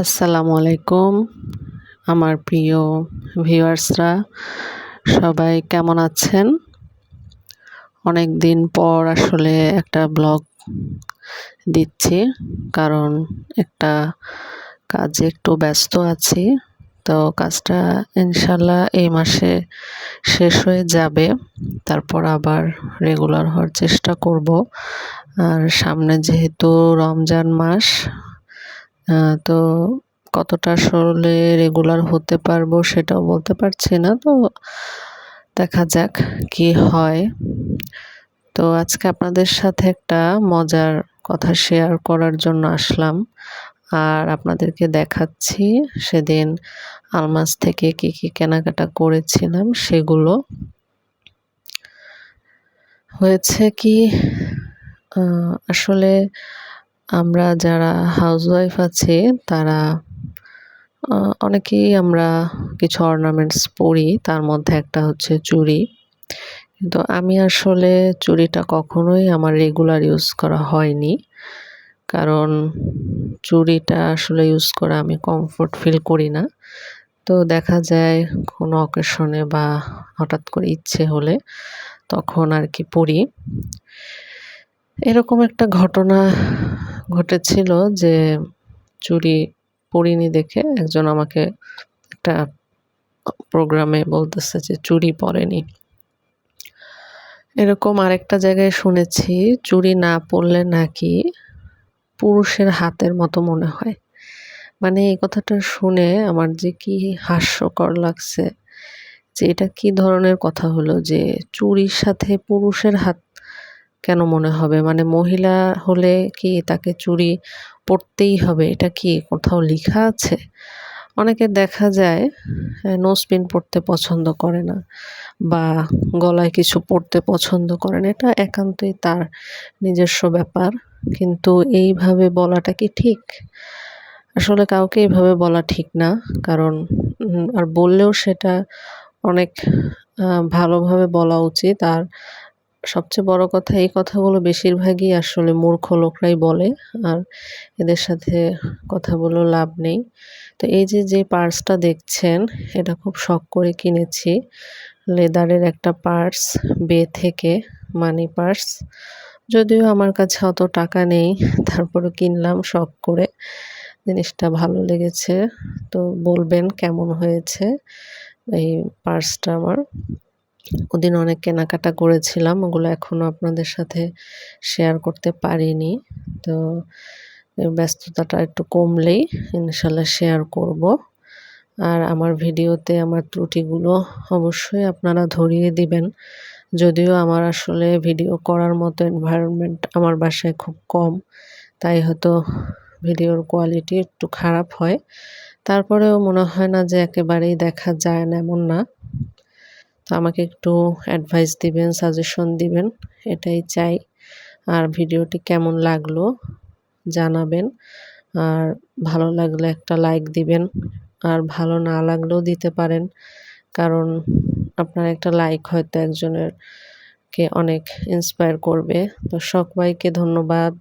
আসসালামু আলাইকুম আমার প্রিয় ভিউয়ার্সরা, সবাই কেমন আছেন? অনেক দিন পর আসলে একটা ব্লগ দিচ্ছি, কারণ একটা কাজে একটু ব্যস্ত আছি, তো কাজটা ইনশাল্লাহ এই মাসে শেষ হয়ে যাবে, তারপর আবার রেগুলার হওয়ার চেষ্টা করব। আর সামনে যেহেতু রমজান মাস তো কতটা আসলে রেগুলার হতে পারব সেটাও বলতে পারছি না, তো দেখা যাক কি হয়। তো আজকে আপনাদের সাথে একটা মজার কথা শেয়ার করার জন্য আসলাম, আর আপনাদেরকে দেখাচ্ছি সেদিন আলমাস থেকে কি কি কেনাকাটা করেছিলাম সেগুলো। হয়েছে কি আসলে আমরা যারা হাউসওয়াইফ আছে, তারা অনেকেই আমরা কিছু অর্নামেন্টস পরি, তার মধ্যে একটা হচ্ছে চুড়ি। কিন্তু আমি আসলে চুড়িটা কখনোই আমার রেগুলার ইউজ করা হয়নি। কারণ চুড়িটা আসলে ইউজ করা আমি কমফোর্ট ফিল করি না। তো দেখা যায় কোনো অকেশনে বা হঠাৎ করে ইচ্ছে হলে তখন আর কি পড়ি এরকম একটা ঘটনা ঘটেছিল যে চুরি পরিনি দেখে একজন আমাকে একটা প্রোগ্রামে বলতেছে যে চুরি পরেনি এরকম আরেকটা জায়গায় শুনেছি, চুরি না পরলে নাকি পুরুষের হাতের মতো মনে হয়। মানে এই কথাটা শুনে আমার যে কি হাস্যকর লাগছে যে এটা কি ধরনের কথা হলো যে চুরির সাথে পুরুষের হাত কেন মনে হবে? মানে মহিলা হলে কি তাকে চুড়ি পরতেই হবে? এটা কি কোথাও লেখা আছে? অনেকে দেখা যায় নোসপিন পরতে পছন্দ করে না বা গলায় কিছু পরতে পছন্দ করে না। এটা একান্তই তার নিজস্ব ব্যাপার। কিন্তু এইভাবে বলাটা কি ঠিক? আসলে কাউকে এইভাবে বলা ঠিক না। কারণ আর বললেও সেটা অনেক ভালোভাবে বলা উচিত। আর সবচেয়ে বড় কথা, এই কথাগুলো বেশিরভাগই আসলে মূর্খ লোকরাই বলে, আর এদের সাথে কথা বলেও লাভ নেই। তো এই যে যে পার্সটা দেখছেন, এটা খুব শখ করে কিনেছি। লেদারের একটা পার্স বে থেকে মানি পার্স যদিও আমার কাছে অত টাকা নেই তারপরে কিনলাম শখ করে। জিনিসটা ভালো লেগেছে। তো বলবেন কেমন হয়েছে এই পার্সটা আমার। ওদিন অনেক কেনাকাটা করেছিলাম, ওগুলো এখনও আপনাদের সাথে শেয়ার করতে পারিনি। তো ব্যস্ততাটা একটু কমলেই ইনশাল্লাহ শেয়ার করব। আর আমার ভিডিওতে আমার ত্রুটিগুলো অবশ্যই আপনারা ধরিয়ে দিবেন। যদিও আমার আসলে ভিডিও করার মতো এনভায়রনমেন্ট আমার বাসায় খুব কম, তাই হয়তো ভিডিওর কোয়ালিটি একটু খারাপ হয়। তারপরেও মনে হয় না যে একেবারেই দেখা যায় না, এমন না। আমাকে একটু অ্যাডভাইস দিবেন সাজেশন দিবেন, এটাই চাই। আর ভিডিওটি কেমন লাগল জানাবেন। আর ভালো লাগলে একটা লাইক দিবেন, আর ভালো না লাগলেও দিতে পারেন। কারণ আপনার একটা লাইক হয়তো একজনের কে অনেক ইন্সপায়ার করবে। তো সবাইকে ধন্যবাদ।